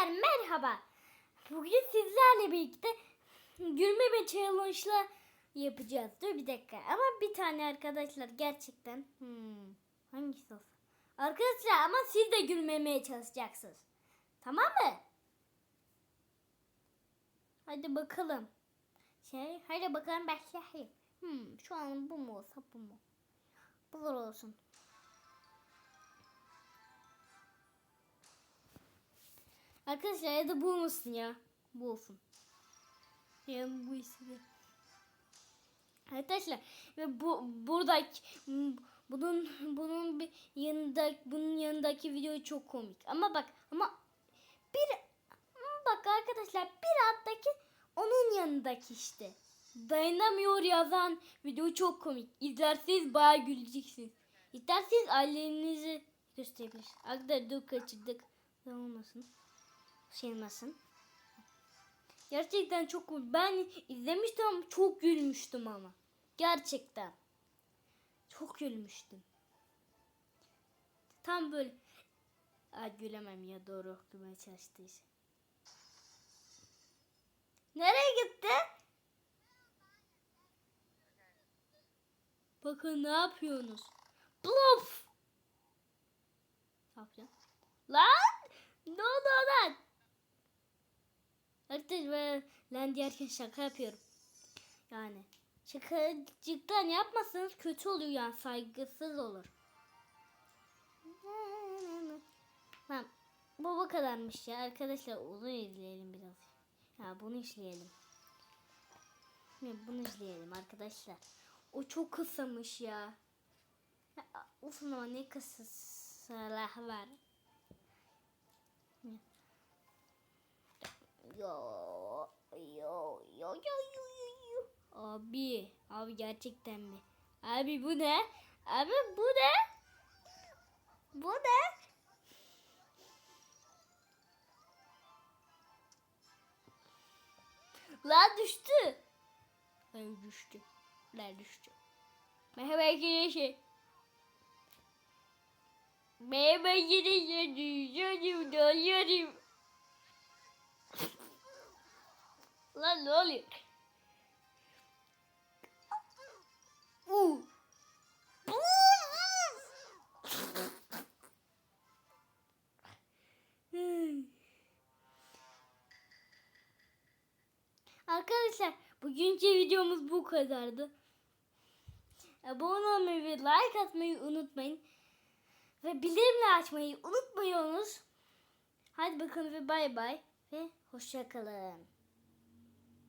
Arkadaşlar merhaba. Bugün sizlerle birlikte gülme ve challenge'la yapacağız. Dur bir dakika. Ama bir tane arkadaşlar gerçekten. Hmm, hangisi olsun? Arkadaşlar ama siz de gülmemeye çalışacaksınız. Tamam mı? Hadi bakalım. Şey, hadi bakalım başlayayım. Hmm, şu an bu mu olsa bu mu? Bu olsun. Arkadaşlar ya da bu olmasın ya. Bu olsun. Ya bu ismi. Arkadaşlar ve bu buradaki bunun bunun bir yanında bunun yanındaki video çok komik. Ama bak ama bir bak arkadaşlar bir alttaki onun yanındaki işte. Dayanamıyor yazan video çok komik. İzlerseniz bayağı güleceksiniz. İsterseniz ailenizi gösterebilir. Arkadaşlar dur kaçırdık. Ne olmasın şeymasın. Gerçekten çok ben izlemiştim çok gülmüştüm ama. Gerçekten. Çok gülmüştüm. Tam böyle Ay gülemem ya doğru gülmeye çalıştıysa. Nereye gitti? Bakın ne yapıyorsunuz? Bluff. Ne yapıyorsun? Lan! Ne oldu lan? Arkadaşlar ben lan diyerken şaka yapıyorum. Yani şakacıktan yapmazsanız kötü oluyor yani saygısız olur. Tamam. Bu bu kadarmış ya. Arkadaşlar uzun izleyelim biraz. Ya bunu izleyelim. Ya bunu izleyelim arkadaşlar. O çok kısamış ya. ya of ama ne kısası var. Yo yo yo yo yo yo yo. Abi, abi gerçekten mi? Abi bu ne? Abi bu ne? Bu ne? La düştü. Ay düştü. La düştü. Merhaba arkadaşlar. Merhaba arkadaşlar. Düşüyorum, doluyorum. Lan ne oluyor? Arkadaşlar bugünkü videomuz bu kadardı. Abone olmayı ve like atmayı unutmayın. Ve bildirimle açmayı unutmayınız. Hadi bakalım ve bay bay ve hoşça kalın.